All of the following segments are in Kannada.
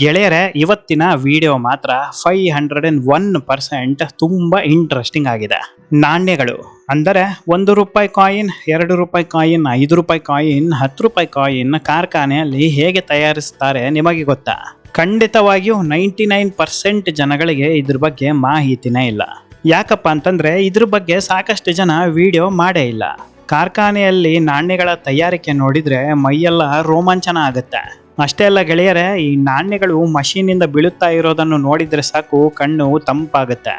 ಗೆಳೆಯರೆ, ಇವತ್ತಿನ ವಿಡಿಯೋ ಮಾತ್ರ five hundred and one percent ತುಂಬ ಇಂಟ್ರೆಸ್ಟಿಂಗ್ ಆಗಿದೆ. ನಾಣ್ಯಗಳು, ಅಂದರೆ ಒಂದು ರೂಪಾಯಿ ಕಾಯಿನ್ ಎರಡು ರೂಪಾಯಿ ಕಾಯಿನ್ ಐದು ರೂಪಾಯಿ ಕಾಯಿನ್ ಹತ್ತು ರೂಪಾಯಿ ಕಾಯಿನ್ ಕಾರ್ಖಾನೆಯಲ್ಲಿ ಹೇಗೆ ತಯಾರಿಸ್ತಾರೆ ನಿಮಗೆ ಗೊತ್ತಾ? ಖಂಡಿತವಾಗಿಯೂ ನೈಂಟಿ ನೈನ್ ಪರ್ಸೆಂಟ್ ಜನಗಳಿಗೆ ಇದ್ರ ಬಗ್ಗೆ ಮಾಹಿತಿನೇ ಇಲ್ಲ. ಯಾಕಪ್ಪ ಅಂತಂದ್ರೆ ಇದ್ರ ಬಗ್ಗೆ ಸಾಕಷ್ಟು ಜನ ವಿಡಿಯೋ ಮಾಡೇ ಇಲ್ಲ. ಕಾರ್ಖಾನೆಯಲ್ಲಿ ನಾಣ್ಯಗಳ ತಯಾರಿಕೆ ನೋಡಿದರೆ ಮೈಯೆಲ್ಲ ರೋಮಾಂಚನ ಆಗುತ್ತೆ. ಅಷ್ಟೇ ಅಲ್ಲ ಗೆಳೆಯರೆ, ಈ ನಾಣ್ಯಗಳು ಮಷೀನಿಂದ ಬೀಳುತ್ತಾ ಇರೋದನ್ನು ನೋಡಿದರೆ ಸಾಕು, ಕಣ್ಣು ತಂಪಾಗುತ್ತೆ.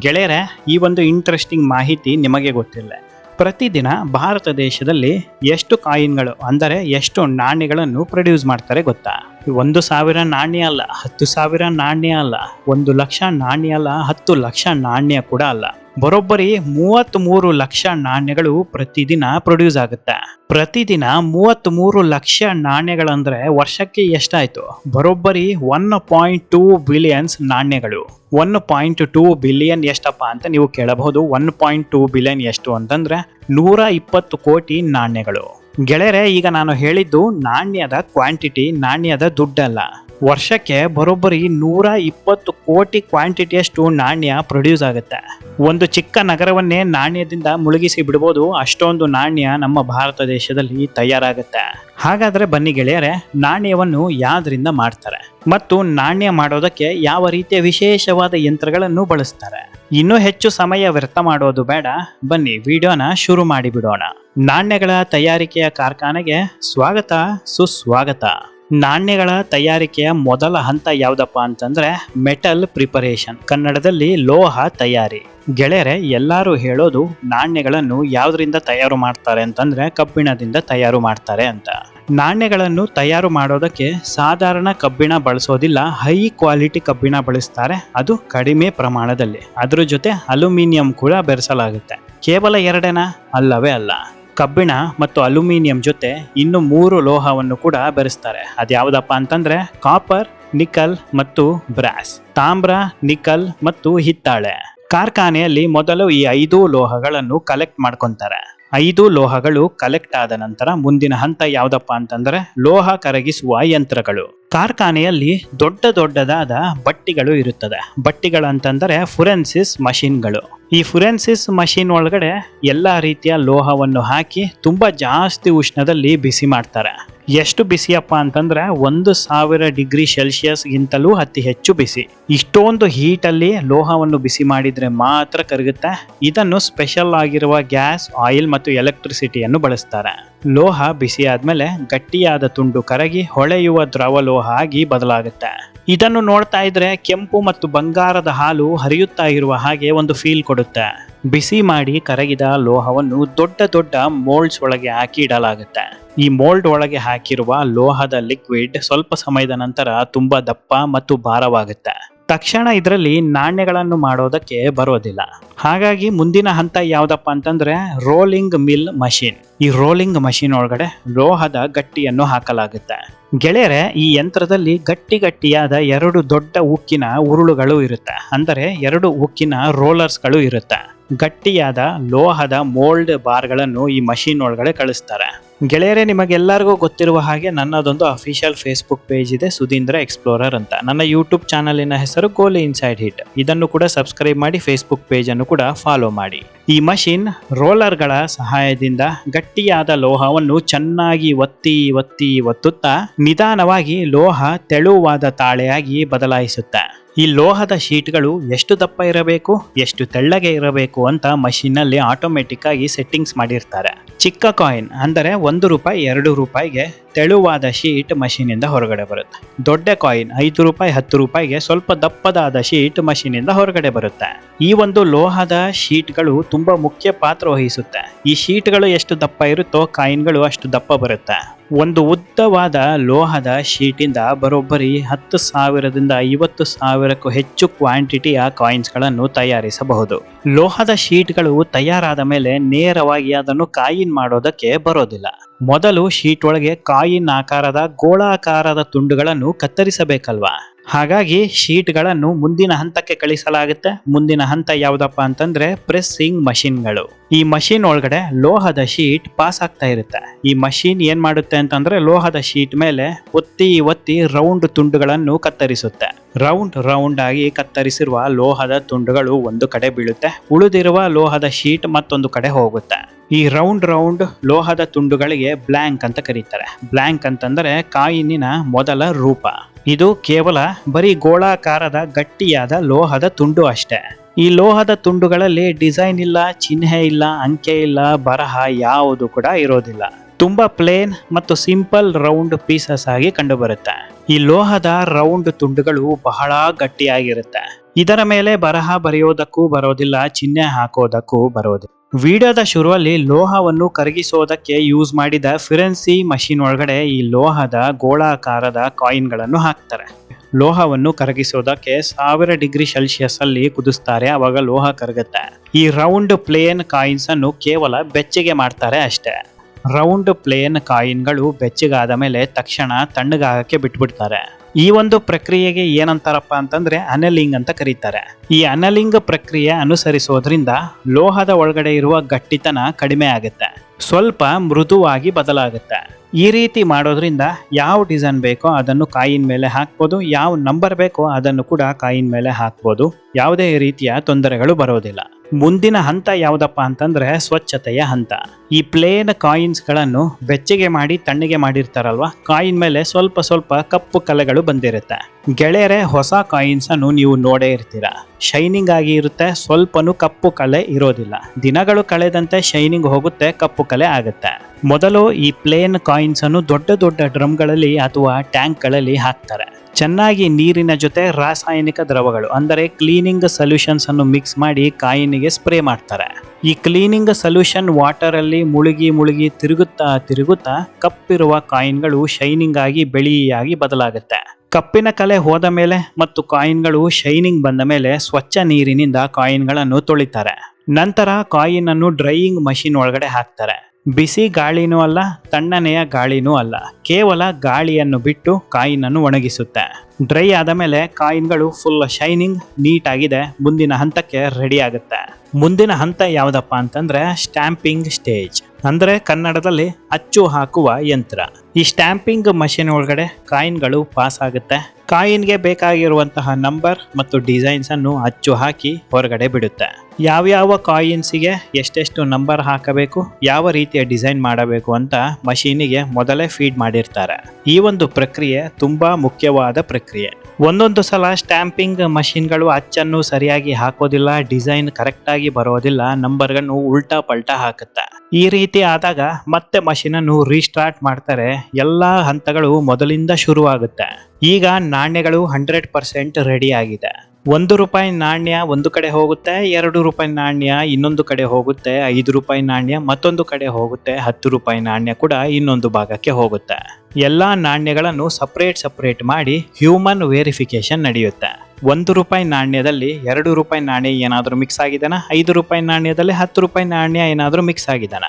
ಗೆಳೆಯರೆ, ಈ ಒಂದು ಇಂಟ್ರೆಸ್ಟಿಂಗ್ ಮಾಹಿತಿ ನಿಮಗೆ ಗೊತ್ತಿಲ್ಲ. ಪ್ರತಿದಿನ ಭಾರತ ದೇಶದಲ್ಲಿ ಎಷ್ಟು ಕಾಯಿನ್ಗಳು, ಅಂದರೆ ಎಷ್ಟು ನಾಣ್ಯಗಳನ್ನು ಪ್ರೊಡ್ಯೂಸ್ ಮಾಡ್ತಾರೆ ಗೊತ್ತಾ? ಒಂದು ಸಾವಿರ ನಾಣ್ಯ ಅಲ್ಲ, ಹತ್ತು ಸಾವಿರ ನಾಣ್ಯ ಅಲ್ಲ, ಒಂದು ಲಕ್ಷ ನಾಣ್ಯ ಅಲ್ಲ, ಹತ್ತು ಲಕ್ಷ ನಾಣ್ಯ ಕೂಡ ಅಲ್ಲ. ಬರೋಬ್ಬರಿ ಮೂವತ್ತ್ ಮೂರು ಲಕ್ಷ ನಾಣ್ಯಗಳು ಪ್ರತಿದಿನ ಪ್ರೊಡ್ಯೂಸ್ ಆಗುತ್ತೆ. ಪ್ರತಿದಿನ ಮೂವತ್ತ್ ಮೂರು ಲಕ್ಷ ನಾಣ್ಯಗಳಂದ್ರೆ ವರ್ಷಕ್ಕೆ ಎಷ್ಟಾಯ್ತು? ಬರೋಬ್ಬರಿ ಒನ್ ಪಾಯಿಂಟ್ ಟೂ ಬಿಲಿಯನ್ಸ್ ನಾಣ್ಯಗಳು. ಒನ್ ಪಾಯಿಂಟ್ ಟೂ ಬಿಲಿಯನ್ ಎಷ್ಟಪ್ಪ ಅಂತ ನೀವು ಕೇಳಬಹುದು. ಒನ್ ಪಾಯಿಂಟ್ ಟೂ ಬಿಲಿಯನ್ ಎಷ್ಟು ಅಂತಂದ್ರೆ ನೂರ ಇಪ್ಪತ್ತು ಕೋಟಿ ನಾಣ್ಯಗಳು. ಗೆಳೆಯರೆ, ಈಗ ನಾನು ಹೇಳಿದ್ದು ನಾಣ್ಯದ ಕ್ವಾಂಟಿಟಿ ನಾಣ್ಯದ ದುಡ್ಡಲ್ಲ. ವರ್ಷಕ್ಕೆ ಬರೋಬ್ಬರಿ ನೂರ ಇಪ್ಪತ್ತು ಕೋಟಿ ಕ್ವಾಂಟಿಟಿಯಷ್ಟು ನಾಣ್ಯ ಪ್ರೊಡ್ಯೂಸ್ ಆಗುತ್ತೆ. ಒಂದು ಚಿಕ್ಕ ನಗರವನ್ನೇ ನಾಣ್ಯದಿಂದ ಮುಳುಗಿಸಿ ಬಿಡ್ಬೋದು ಅಷ್ಟೊಂದು ನಾಣ್ಯ ನಮ್ಮ ಭಾರತ ದೇಶದಲ್ಲಿ ತಯಾರಾಗುತ್ತೆ. ಹಾಗಾದ್ರೆ ಬನ್ನಿ ಗೆಳೆಯರೆ, ನಾಣ್ಯವನ್ನು ಯಾವ್ದರಿಂದ ಮಾಡ್ತಾರೆ? ಮತ್ತು ನಾಣ್ಯ ಮಾಡೋದಕ್ಕೆ ಯಾವ ರೀತಿಯ ವಿಶೇಷವಾದ ಯಂತ್ರಗಳನ್ನು ಬಳಸ್ತಾರೆ? ಇನ್ನೂ ಹೆಚ್ಚು ಸಮಯ ವ್ಯರ್ಥ ಮಾಡೋದು ಬೇಡ, ಬನ್ನಿ ವಿಡಿಯೋನ ಶುರು ಮಾಡಿಬಿಡೋಣ. ನಾಣ್ಯಗಳ ತಯಾರಿಕೆಯ ಕಾರ್ಖಾನೆಗೆ ಸ್ವಾಗತ, ಸುಸ್ವಾಗತ. ನಾಣ್ಯಗಳ ತಯಾರಿಕೆಯ ಮೊದಲ ಹಂತ ಯಾವುದಪ್ಪ ಅಂತಂದ್ರೆ ಮೆಟಲ್ ಪ್ರಿಪರೇಷನ್. ಕನ್ನಡದಲ್ಲಿ ಲೋಹ ತಯಾರಿ. ಗೆಳೆಯರೆ, ಎಲ್ಲರೂ ಹೇಳೋದು ನಾಣ್ಯಗಳನ್ನು ಯಾವ್ದ್ರಿಂದ ತಯಾರು ಮಾಡ್ತಾರೆ ಅಂತಂದ್ರೆ ಕಬ್ಬಿಣದಿಂದ ತಯಾರು ಮಾಡ್ತಾರೆ ಅಂತ. ನಾಣ್ಯಗಳನ್ನು ತಯಾರು ಮಾಡೋದಕ್ಕೆ ಸಾಧಾರಣ ಕಬ್ಬಿಣ ಬಳಸೋದಿಲ್ಲ, ಹೈ ಕ್ವಾಲಿಟಿ ಕಬ್ಬಿಣ ಬಳಸ್ತಾರೆ, ಅದು ಕಡಿಮೆ ಪ್ರಮಾಣದಲ್ಲಿ. ಅದ್ರ ಜೊತೆ ಅಲ್ಯೂಮಿನಿಯಂ ಕೂಡ ಬೆರೆಸಲಾಗುತ್ತೆ. ಕೇವಲ ಎರಡೇನಾ? ಅಲ್ಲವೇ ಅಲ್ಲ. ಕಬ್ಬಿಣ ಮತ್ತು ಅಲ್ಯೂಮಿನಿಯಂ ಜೊತೆ ಇನ್ನು ಮೂರು ಲೋಹವನ್ನು ಕೂಡ ಬೆರೆಸ್ತಾರೆ. ಅದ್ಯಾವುದಪ್ಪ ಅಂತಂದ್ರೆ ಕಾಪರ್ ನಿಕಲ್ ಮತ್ತು ಬ್ರಾಸ್ ತಾಮ್ರ ನಿಕಲ್ ಮತ್ತು ಹಿತ್ತಾಳೆ. ಕಾರ್ಖಾನೆಯಲ್ಲಿ ಮೊದಲು ಈ ಐದು ಲೋಹಗಳನ್ನು ಕಲೆಕ್ಟ್ ಮಾಡ್ಕೊಂತಾರೆ. ಐದು ಲೋಹಗಳು ಕಲೆಕ್ಟ್ ಆದ ನಂತರ ಮುಂದಿನ ಹಂತ ಯಾವುದಪ್ಪ ಅಂತಂದ್ರೆ ಲೋಹ ಕರಗಿಸುವ ಯಂತ್ರಗಳು. ಕಾರ್ಖಾನೆಯಲ್ಲಿ ದೊಡ್ಡ ದೊಡ್ಡದಾದ ಬಟ್ಟಿಗಳು ಇರುತ್ತದೆ. ಬಟ್ಟಿಗಳು ಅಂತಂದರೆ ಫುರೆನ್ಸಿಸ್ ಮಷಿನ್ಗಳು ಈ ಫುರೆನ್ಸಿಸ್ ಮಷಿನ್ ಒಳಗಡೆ ಎಲ್ಲಾ ರೀತಿಯ ಲೋಹವನ್ನು ಹಾಕಿ ತುಂಬಾ ಜಾಸ್ತಿ ಉಷ್ಣದಲ್ಲಿ ಬಿಸಿ ಮಾಡ್ತಾರೆ. ಎಷ್ಟು ಬಿಸಿಯಪ್ಪ ಅಂತಂದ್ರೆ ಒಂದು ಸಾವಿರ ಡಿಗ್ರಿ ಸೆಲ್ಸಿಯಸ್ಗಿಂತಲೂ ಅತಿ ಹೆಚ್ಚು ಬಿಸಿ. ಇಷ್ಟೊಂದು ಹೀಟಲ್ಲಿ ಲೋಹವನ್ನು ಬಿಸಿ ಮಾಡಿದ್ರೆ ಮಾತ್ರ ಕರಗುತ್ತೆ. ಇದನ್ನು ಸ್ಪೆಷಲ್ ಆಗಿರುವ ಗ್ಯಾಸ್ ಆಯಿಲ್ ಮತ್ತು ಎಲೆಕ್ಟ್ರಿಸಿಟಿಯನ್ನು ಬಳಸ್ತಾರೆ. ಲೋಹ ಬಿಸಿ ಆದ್ಮೇಲೆ ಗಟ್ಟಿಯಾದ ತುಂಡು ಕರಗಿ ಹೊಳೆಯುವ ದ್ರವ ಲೋಹ ಆಗಿ ಬದಲಾಗುತ್ತೆ. ಇದನ್ನು ನೋಡ್ತಾ ಇದ್ರೆ ಕೆಂಪು ಮತ್ತು ಬಂಗಾರದ ಹಾಲು ಹರಿಯುತ್ತಾ ಇರುವ ಹಾಗೆ ಒಂದು ಫೀಲ್ ಕೊಡುತ್ತೆ. ಬಿಸಿ ಮಾಡಿ ಕರಗಿದ ಲೋಹವನ್ನು ದೊಡ್ಡ ದೊಡ್ಡ ಮೋಲ್ಡ್ಸ್ ಒಳಗೆ ಹಾಕಿ ಇಡಲಾಗುತ್ತೆ. ಈ ಮೋಲ್ಡ್ ಒಳಗೆ ಹಾಕಿರುವ ಲೋಹದ ಲಿಕ್ವಿಡ್ ಸ್ವಲ್ಪ ಸಮಯದ ನಂತರ ತುಂಬಾ ದಪ್ಪ ಮತ್ತು ಭಾರವಾಗುತ್ತೆ. ತಕ್ಷಣ ಇದರಲ್ಲಿ ನಾಣ್ಯಗಳನ್ನು ಮಾಡೋದಕ್ಕೆ ಬರೋದಿಲ್ಲ. ಹಾಗಾಗಿ ಮುಂದಿನ ಹಂತ ಯಾವ್ದಪ್ಪ ಅಂತಂದ್ರೆ ರೋಲಿಂಗ್ ಮಿಲ್ ಮಷಿನ್ ಈ ರೋಲಿಂಗ್ ಮಷಿನ್ ಒಳಗಡೆ ಲೋಹದ ಗಟ್ಟಿಯನ್ನು ಹಾಕಲಾಗುತ್ತೆ. ಗೆಳೆಯರೆ, ಈ ಯಂತ್ರದಲ್ಲಿ ಗಟ್ಟಿ ಗಟ್ಟಿಯಾದ ಎರಡು ದೊಡ್ಡ ಉಕ್ಕಿನ ಉರುಳುಗಳು ಇರುತ್ತೆ. ಅಂದರೆ ಎರಡು ಉಕ್ಕಿನ ರೋಲರ್ಸ್ಗಳು ಇರುತ್ತೆ. ಗಟ್ಟಿಯಾದ ಲೋಹದ ಮೋಲ್ಡ್ ಬಾರ್ಗಳನ್ನು ಈ ಮಷಿನ್ ಒಳಗಡೆ ಕಳಿಸ್ತಾರೆ. ಗೆಳೆಯರೆ, ನಿಮಗೆಲ್ಲರಿಗೂ ಗೊತ್ತಿರುವ ಹಾಗೆ ನನ್ನದೊಂದು ಅಫಿಷಿಯಲ್ ಫೇಸ್ಬುಕ್ ಪೇಜ್ ಇದೆ, ಸುಧೀಂದ್ರ ಎಕ್ಸ್ಪ್ಲೋರರ್ ಅಂತ. ನನ್ನ ಯೂಟ್ಯೂಬ್ ಚಾನಲಿನ ಹೆಸರು ಕೋಲಿ ಇನ್ಸೈಡ್ ಹಿಟ್ ಇದನ್ನು ಕೂಡ ಸಬ್ಸ್ಕ್ರೈಬ್ ಮಾಡಿ ಫೇಸ್ಬುಕ್ ಪೇಜ್ ಅನ್ನು ಕೂಡ ಫಾಲೋ ಮಾಡಿ. ಈ ಮಷಿನ್ ರೋಲರ್ಗಳ ಸಹಾಯದಿಂದ ಗಟ್ಟಿಯಾದ ಲೋಹವನ್ನು ಚೆನ್ನಾಗಿ ಒತ್ತಿ ಒತ್ತಿ, ಒತ್ತುತ್ತಾ ನಿಧಾನವಾಗಿ ಲೋಹ ತೆಳುವಾದ ತಾಳೆಯಾಗಿ ಬದಲಾಯಿಸುತ್ತೆ. ಈ ಲೋಹದ ಶೀಟ್ಗಳು ಎಷ್ಟು ದಪ್ಪ ಇರಬೇಕು, ಎಷ್ಟು ತೆಳ್ಳಗೆ ಇರಬೇಕು ಅಂತ ಮಷೀನಲ್ಲಿ ಆಟೋಮೆಟಿಕ್ ಆಗಿ ಸೆಟ್ಟಿಂಗ್ಸ್ ಮಾಡಿರ್ತಾರೆ. ಚಿಕ್ಕ ಕಾಯಿನ್ ಅಂದರೆ ಒಂದು ರೂಪಾಯಿ, ಎರಡು ರೂಪಾಯಿಗೆ ತೆಳುವಾದ ಶೀಟ್ ಮಷೀನಿಂದ ಹೊರಗಡೆ ಬರುತ್ತೆ. ದೊಡ್ಡ ಕಾಯಿನ್ ಐದು ರೂಪಾಯಿ, ಹತ್ತು ರೂಪಾಯಿಗೆ ಸ್ವಲ್ಪ ದಪ್ಪದಾದ ಶೀಟ್ ಮಷೀನಿಂದ ಹೊರಗಡೆ ಬರುತ್ತೆ. ಈ ಒಂದು ಲೋಹದ ಶೀಟ್ಗಳು ತುಂಬಾ ಮುಖ್ಯ ಪಾತ್ರ ವಹಿಸುತ್ತೆ. ಈ ಶೀಟ್ಗಳು ಎಷ್ಟು ದಪ್ಪ ಇರುತ್ತೋ ಕಾಯಿನ್ಗಳು ಅಷ್ಟು ದಪ್ಪ ಬರುತ್ತೆ. ಒಂದು ಉದ್ದವಾದ ಲೋಹದ ಶೀಟಿಂದ ಬರೋಬ್ಬರಿ ಹತ್ತು ಸಾವಿರದಿಂದ ಐವತ್ತು ಸಾವಿರಕ್ಕೂ ಹೆಚ್ಚು ಕ್ವಾಂಟಿಟಿಯ ಕಾಯಿನ್ಸ್ಗಳನ್ನು ತಯಾರಿಸಬಹುದು. ಲೋಹದ ಶೀಟ್ಗಳು ತಯಾರಾದ ಮೇಲೆ ನೇರವಾಗಿ ಅದನ್ನು ಕಾಯಿನ್ ಮಾಡೋದಕ್ಕೆ ಬರೋದಿಲ್ಲ. ಮೊದಲು ಶೀಟ್ ಒಳಗೆ ಕಾಯಿನ್ ಆಕಾರದ ಗೋಳಾಕಾರದ ತುಂಡುಗಳನ್ನು ಕತ್ತರಿಸಬೇಕಲ್ವಾ? ಹಾಗಾಗಿ ಶೀಟ್ಗಳನ್ನು ಮುಂದಿನ ಹಂತಕ್ಕೆ ಕಳಿಸಲಾಗುತ್ತೆ. ಮುಂದಿನ ಹಂತ ಯಾವುದಪ್ಪ ಅಂತಂದ್ರೆ ಪ್ರೆಸ್ಸಿಂಗ್ ಮಷಿನ್ಗಳು ಈ ಮಷೀನ್ ಒಳಗಡೆ ಲೋಹದ ಶೀಟ್ ಪಾಸ್ ಆಗ್ತಾ ಇರುತ್ತೆ. ಈ ಮಷೀನ್ ಏನ್ ಮಾಡುತ್ತೆ ಅಂತಂದ್ರೆ ಲೋಹದ ಶೀಟ್ ಮೇಲೆ ಒತ್ತಿ ಒತ್ತಿ ರೌಂಡ್ ತುಂಡುಗಳನ್ನು ಕತ್ತರಿಸುತ್ತೆ. ರೌಂಡ್ ರೌಂಡ್ ಆಗಿ ಕತ್ತರಿಸಿರುವ ಲೋಹದ ತುಂಡುಗಳು ಒಂದು ಕಡೆ ಬೀಳುತ್ತೆ. ಉಳಿದಿರುವ ಲೋಹದ ಶೀಟ್ ಮತ್ತೊಂದು ಕಡೆ ಹೋಗುತ್ತೆ. ಈ ರೌಂಡ್ ರೌಂಡ್ ಲೋಹದ ತುಂಡುಗಳಿಗೆ ಬ್ಲ್ಯಾಂಕ್ ಅಂತ ಕರೀತಾರೆ. ಬ್ಲ್ಯಾಂಕ್ ಅಂತಂದ್ರೆ ಕಾಯಿನಿನ ಮೊದಲ ರೂಪ. ಇದು ಕೇವಲ ಬರೀ ಗೋಳಾಕಾರದ ಗಟ್ಟಿಯಾದ ಲೋಹದ ತುಂಡು ಅಷ್ಟೇ. ಈ ಲೋಹದ ತುಂಡುಗಳಲ್ಲಿ ಡಿಸೈನ್ ಇಲ್ಲ, ಚಿಹ್ನೆ ಇಲ್ಲ, ಅಂಕೆ ಇಲ್ಲ, ಬರಹ ಯಾವುದು ಕೂಡ ಇರೋದಿಲ್ಲ. ತುಂಬಾ ಪ್ಲೇನ್ ಮತ್ತು ಸಿಂಪಲ್ ರೌಂಡ್ ಪೀಸಸ್ ಆಗಿ ಕಂಡುಬರುತ್ತೆ. ಈ ಲೋಹದ ರೌಂಡ್ ತುಂಡುಗಳು ಬಹಳ ಗಟ್ಟಿಯಾಗಿರುತ್ತೆ. ಇದರ ಮೇಲೆ ಬರಹ ಬರೆಯೋದಕ್ಕೂ ಬರೋದಿಲ್ಲ, ಚಿಹ್ನೆ ಹಾಕೋದಕ್ಕೂ ಬರೋದಿಲ್ಲ. ವಿಡಿಯೋದ ಶುರುವಲ್ಲಿ ಲೋಹವನ್ನು ಕರಗಿಸೋದಕ್ಕೆ ಯೂಸ್ ಮಾಡಿದ ಫಿರೆನ್ಸಿ ಮಷಿನ್ ಒಳಗಡೆ ಈ ಲೋಹದ ಗೋಳಾಕಾರದ ಕಾಯಿನ್ಗಳನ್ನು ಹಾಕ್ತಾರೆ. ಲೋಹವನ್ನು ಕರಗಿಸೋದಕ್ಕೆ ಸಾವಿರ ಡಿಗ್ರಿ ಸೆಲ್ಸಿಯಸ್ ಅಲ್ಲಿ ಕುದಿಸ್ತಾರೆ, ಅವಾಗ ಲೋಹ ಕರಗುತ್ತೆ. ಈ ರೌಂಡ್ ಪ್ಲೇನ್ ಕಾಯಿನ್ಸ್ ಅನ್ನು ಕೇವಲ ಬೆಚ್ಚಗೆ ಮಾಡ್ತಾರೆ ಅಷ್ಟೇ. ರೌಂಡ್ ಪ್ಲೇನ್ ಕಾಯಿನ್ಗಳು ಬೆಚ್ಚಗಾದ ಮೇಲೆ ತಕ್ಷಣ ತಣ್ಣಗಾಗಕ್ಕೆ ಬಿಟ್ಬಿಡ್ತಾರೆ. ಈ ಒಂದು ಪ್ರಕ್ರಿಯೆಗೆ ಏನಂತಾರಪ್ಪ ಅಂತಂದ್ರೆ ಅನಲಿಂಗ್ ಅಂತ ಕರೀತಾರೆ. ಈ ಅನಲಿಂಗ್ ಪ್ರಕ್ರಿಯೆ ಅನುಸರಿಸೋದ್ರಿಂದ ಲೋಹದ ಒಳಗಡೆ ಇರುವ ಗಟ್ಟಿತನ ಕಡಿಮೆ ಆಗುತ್ತೆ. ಸ್ವಲ್ಪ ಮೃದುವಾಗಿ ಬದಲಾಗುತ್ತೆ. ಈ ರೀತಿ ಮಾಡೋದ್ರಿಂದ ಯಾವ ಡಿಸೈನ್ ಬೇಕೋ ಅದನ್ನು ಕಾಯಿನ ಮೇಲೆ ಹಾಕ್ಬೋದು. ಯಾವ ನಂಬರ್ ಬೇಕೋ ಅದನ್ನು ಕೂಡ ಕಾಯಿನ ಮೇಲೆ ಹಾಕ್ಬೋದು. ಯಾವುದೇ ರೀತಿಯ ತೊಂದರೆಗಳು ಬರೋದಿಲ್ಲ. ಮುಂದಿನ ಹಂತ ಯಾವುದಪ್ಪ ಅಂತಂದ್ರೆ ಸ್ವಚ್ಛತೆಯ ಹಂತ. ಈ ಪ್ಲೇನ್ ಕಾಯಿನ್ಸ್ಗಳನ್ನು ಬೆಚ್ಚಗೆ ಮಾಡಿ ತಣ್ಣಗೆ ಮಾಡಿರ್ತಾರಲ್ವಾ? ಕಾಯಿನ್ ಮೇಲೆ ಸ್ವಲ್ಪ ಸ್ವಲ್ಪ ಕಪ್ಪು ಕಲೆಗಳು ಬಂದಿರುತ್ತೆ. ಗೆಳೆಯರೆ, ಹೊಸ ಕಾಯಿನ್ಸ್ ಅನ್ನು ನೀವು ನೋಡೇ ಇರ್ತೀರ. ಶೈನಿಂಗ್ ಆಗಿ ಇರುತ್ತೆ, ಸ್ವಲ್ಪನೂ ಕಪ್ಪು ಕಲೆ ಇರೋದಿಲ್ಲ. ದಿನಗಳು ಕಳೆದಂತೆ ಶೈನಿಂಗ್ ಹೋಗುತ್ತೆ, ಕಪ್ಪು ಕಲೆ ಆಗುತ್ತೆ. ಮೊದಲು ಈ ಪ್ಲೇನ್ ಕಾಯಿನ್ಸ್ ಅನ್ನು ದೊಡ್ಡ ದೊಡ್ಡ ಡ್ರಮ್ಗಳಲ್ಲಿ ಅಥವಾ ಟ್ಯಾಂಕ್ಗಳಲ್ಲಿ ಹಾಕ್ತಾರೆ. ಚೆನ್ನಾಗಿ ನೀರಿನ ಜೊತೆ ರಾಸಾಯನಿಕ ದ್ರವಗಳು, ಅಂದರೆ ಕ್ಲೀನಿಂಗ್ ಸೊಲ್ಯೂಷನ್ಸ್ ಅನ್ನು ಮಿಕ್ಸ್ ಮಾಡಿ ಕಾಯಿನಿಗೆ ಸ್ಪ್ರೇ ಮಾಡ್ತಾರೆ. ಈ ಕ್ಲೀನಿಂಗ್ ಸೊಲ್ಯೂಷನ್ ವಾಟರ್ ಅಲ್ಲಿ ಮುಳುಗಿ ಮುಳುಗಿ ತಿರುಗುತ್ತಾ ತಿರುಗುತ್ತಾ ಕಪ್ಪಿರುವ ಕಾಯಿನ್ಗಳು ಶೈನಿಂಗ್ ಆಗಿ ಬೆಳಿಯಾಗಿ ಬದಲಾಗುತ್ತೆ. ಕಪ್ಪಿನ ಕಲೆ ಹೋದ ಮೇಲೆ ಮತ್ತು ಕಾಯಿನ್ಗಳು ಶೈನಿಂಗ್ ಬಂದ ಮೇಲೆ ಸ್ವಚ್ಛ ನೀರಿನಿಂದ ಕಾಯಿನ್ಗಳನ್ನು ತೊಳಿತಾರೆ. ನಂತರ ಕಾಯಿನ್ ಅನ್ನು ಡ್ರೈಯಿಂಗ್ ಮಷಿನ್ ಒಳಗಡೆ ಹಾಕ್ತಾರೆ. ಬಿಸಿ ಗಾಳಿನೂ ಅಲ್ಲ, ತಣ್ಣನೆಯ ಗಾಳಿನೂ ಅಲ್ಲ. ಕೇವಲ ಗಾಳಿಯನ್ನು ಬಿಟ್ಟು ಕಾಯಿನನ್ನು ಒಣಗಿಸುತ್ತೆ. ಡ್ರೈ ಆದ ಮೇಲೆ ಕಾಯಿನ್ಗಳು ಫುಲ್ ಶೈನಿಂಗ್ ನೀಟ್ ಆಗಿದೆ. ಮುಂದಿನ ಹಂತಕ್ಕೆ ರೆಡಿ ಆಗುತ್ತೆ. ಮುಂದಿನ ಹಂತ ಯಾವುದಪ್ಪ ಅಂತಂದ್ರೆ ಸ್ಟ್ಯಾಂಪಿಂಗ್ ಸ್ಟೇಜ್ ಅಂದ್ರೆ ಕನ್ನಡದಲ್ಲಿ ಅಚ್ಚು ಹಾಕುವ ಯಂತ್ರ. ಈ ಸ್ಟ್ಯಾಂಪಿಂಗ್ ಮಷಿನ್ ಒಳಗಡೆ ಕಾಯಿನ್ಗಳು ಪಾಸ್ ಆಗುತ್ತೆ. ಕಾಯಿನ್ಗೆ ಬೇಕಾಗಿರುವಂತಹ ನಂಬರ್ ಮತ್ತು ಡಿಸೈನ್ಸ್ ಅನ್ನು ಅಚ್ಚು ಹಾಕಿ ಹೊರಗಡೆ ಬಿಡುತ್ತೆ. ಯಾವ್ಯಾವ ಕಾಯಿನ್ಸಿಗೆ ಎಷ್ಟೆಷ್ಟು ನಂಬರ್ ಹಾಕಬೇಕು, ಯಾವ ರೀತಿಯ ಡಿಸೈನ್ ಮಾಡಬೇಕು ಅಂತ ಮಷೀನಿಗೆ ಮೊದಲೇ ಫೀಡ್ ಮಾಡಿರ್ತಾರೆ. ಈ ಒಂದು ಪ್ರಕ್ರಿಯೆ ತುಂಬಾ ಮುಖ್ಯವಾದ ಪ್ರಕ್ರಿಯೆ. ಒಂದೊಂದು ಸಲ ಸ್ಟ್ಯಾಂಪಿಂಗ್ ಮಷೀನ್ಗಳು ಅಚ್ಚನ್ನು ಸರಿಯಾಗಿ ಹಾಕೋದಿಲ್ಲ, ಡಿಸೈನ್ ಕರೆಕ್ಟ್ ಆಗಿ ಬರೋದಿಲ್ಲ ನಂಬರ್ಗಳನ್ನು ಉಲ್ಟಾ ಪಲ್ಟಾ ಹಾಕುತ್ತೆ. ಈ ರೀತಿ ಆದಾಗ ಮತ್ತೆ ಮಷೀನನ್ನು ರೀಸ್ಟಾರ್ಟ್ ಮಾಡ್ತಾರೆ, ಎಲ್ಲಾ ಹಂತಗಳು ಮೊದಲಿಂದ ಶುರುವಾಗುತ್ತೆ. ಈಗ ನಾಣ್ಯಗಳು ಹಂಡ್ರೆಡ್ ಪರ್ಸೆಂಟ್ ರೆಡಿ ಆಗಿದೆ. ಒಂದು ರೂಪಾಯಿ ನಾಣ್ಯ ಒಂದು ಕಡೆ ಹೋಗುತ್ತೆ, ಎರಡು ರೂಪಾಯಿ ನಾಣ್ಯ ಇನ್ನೊಂದು ಕಡೆ ಹೋಗುತ್ತೆ, ಐದು ರೂಪಾಯಿ ನಾಣ್ಯ ಮತ್ತೊಂದು ಕಡೆ ಹೋಗುತ್ತೆ, ಹತ್ತು ರೂಪಾಯಿ ನಾಣ್ಯ ಕೂಡ ಇನ್ನೊಂದು ಭಾಗಕ್ಕೆ ಹೋಗುತ್ತೆ. ಎಲ್ಲಾ ನಾಣ್ಯಗಳನ್ನು ಸಪ್ರೇಟ್ ಸಪ್ರೇಟ್ ಮಾಡಿ ಹ್ಯೂಮನ್ ವೇರಿಫಿಕೇಶನ್ ನಡೆಯುತ್ತೆ. ಒಂದು ರೂಪಾಯಿ ನಾಣ್ಯದಲ್ಲಿ ಎರಡು ರೂಪಾಯಿ ನಾಣ್ಯ ಏನಾದರೂ ಮಿಕ್ಸ್ ಆಗಿದೆನಾ? ಐದು ರೂಪಾಯಿ ನಾಣ್ಯದಲ್ಲಿ ಹತ್ತು ರೂಪಾಯಿ ನಾಣ್ಯ ಏನಾದರೂ ಮಿಕ್ಸ್ ಆಗಿದಾನ?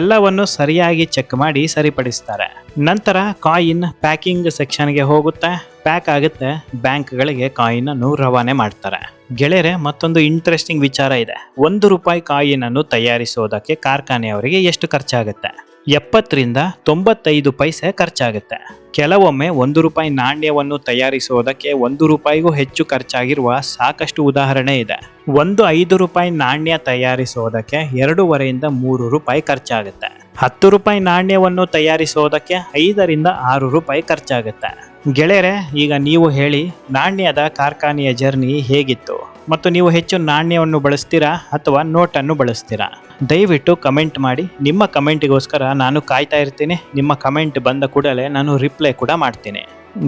ಎಲ್ಲವನ್ನು ಸರಿಯಾಗಿ ಚೆಕ್ ಮಾಡಿ ಸರಿಪಡಿಸ್ತಾರೆ. ನಂತರ ಕಾಯಿನ್ ಪ್ಯಾಕಿಂಗ್ ಸೆಕ್ಷನ್ಗೆ ಹೋಗುತ್ತೆ. ಪ್ಯಾಕ್ ಆಗುತ್ತೆ. ಬ್ಯಾಂಕ್ಗಳಿಗೆ ಕಾಯಿನ ಅನ್ನು ರವಾನೆ ಮಾಡ್ತಾರೆ. ಗೆಳೆಯರೆ, ಮತ್ತೊಂದು ಇಂಟ್ರೆಸ್ಟಿಂಗ್ ವಿಚಾರ ಇದೆ. ಒಂದು ರೂಪಾಯಿ ಕಾಯಿನನ್ನು ತಯಾರಿಸೋದಕ್ಕೆ ಕಾರ್ಖಾನೆಯವರಿಗೆ ಎಷ್ಟು ಖರ್ಚಾಗುತ್ತೆ? ಎಪ್ಪತ್ತರಿಂದ ತೊಂಬತ್ತೈದು ಪೈಸೆ ಖರ್ಚಾಗುತ್ತೆ. ಕೆಲವೊಮ್ಮೆ ಒಂದು ರೂಪಾಯಿ ನಾಣ್ಯವನ್ನು ತಯಾರಿಸುವುದಕ್ಕೆ ಒಂದು ರೂಪಾಯಿಗೂ ಹೆಚ್ಚು ಖರ್ಚಾಗಿರುವ ಸಾಕಷ್ಟು ಉದಾಹರಣೆ ಇದೆ. ಒಂದು ಐದು ರೂಪಾಯಿ ನಾಣ್ಯ ತಯಾರಿಸುವುದಕ್ಕೆ ಎರಡೂವರೆಯಿಂದ ಮೂರು ರೂಪಾಯಿ ಖರ್ಚಾಗುತ್ತೆ. ಹತ್ತು ರೂಪಾಯಿ ನಾಣ್ಯವನ್ನು ತಯಾರಿಸುವುದಕ್ಕೆ ಐದರಿಂದ ಆರು ರೂಪಾಯಿ ಖರ್ಚಾಗುತ್ತೆ. ಗೆಳೆಯರೆ, ಈಗ ನೀವು ಹೇಳಿ, ನಾಣ್ಯದ ಕಾರ್ಖಾನೆಯ ಜರ್ನಿ ಹೇಗಿತ್ತು? ಮತ್ತು ನೀವು ಹೆಚ್ಚು ನಾಣ್ಯವನ್ನು ಬಳಸ್ತೀರಾ ಅಥವಾ ನೋಟನ್ನು ಬಳಸ್ತೀರಾ? ದಯವಿಟ್ಟು ಕಮೆಂಟ್ ಮಾಡಿ. ನಿಮ್ಮ ಕಮೆಂಟಿಗೋಸ್ಕರ ನಾನು ಕಾಯ್ತಾ ಇರ್ತೀನಿ. ನಿಮ್ಮ ಕಮೆಂಟ್ ಬಂದ ಕೂಡಲೇ ನಾನು ರಿಪ್ಲೈ ಕೂಡ ಮಾಡ್ತೀನಿ.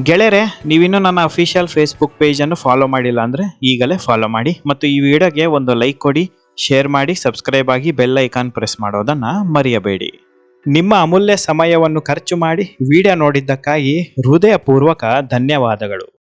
ಗೆಳೆಯರೆ, ನೀವಿನ್ನೂ ನನ್ನ ಅಫಿಷಿಯಲ್ ಫೇಸ್ಬುಕ್ ಪೇಜನ್ನು ಫಾಲೋ ಮಾಡಿಲ್ಲ ಅಂದರೆ ಈಗಲೇ ಫಾಲೋ ಮಾಡಿ ಮತ್ತು ಈ ವಿಡಿಯೋಗೆ ಒಂದು ಲೈಕ್ ಕೊಡಿ. ಶೇರ್ ಮಾಡಿ ಸಬ್ಸ್ಕ್ರೈಬ್ ಆಗಿ ಬೆಲ್ ಐಕಾನ್ ಪ್ರೆಸ್ ಮಾಡೋದನ್ನು ಮರೆಯಬೇಡಿ. ನಿಮ್ಮ ಅಮೂಲ್ಯ ಸಮಯವನ್ನು ಖರ್ಚು ಮಾಡಿ ವಿಡಿಯೋ ನೋಡಿದ್ದಕ್ಕಾಗಿ ಹೃದಯಪೂರ್ವಕ ಧನ್ಯವಾದಗಳು.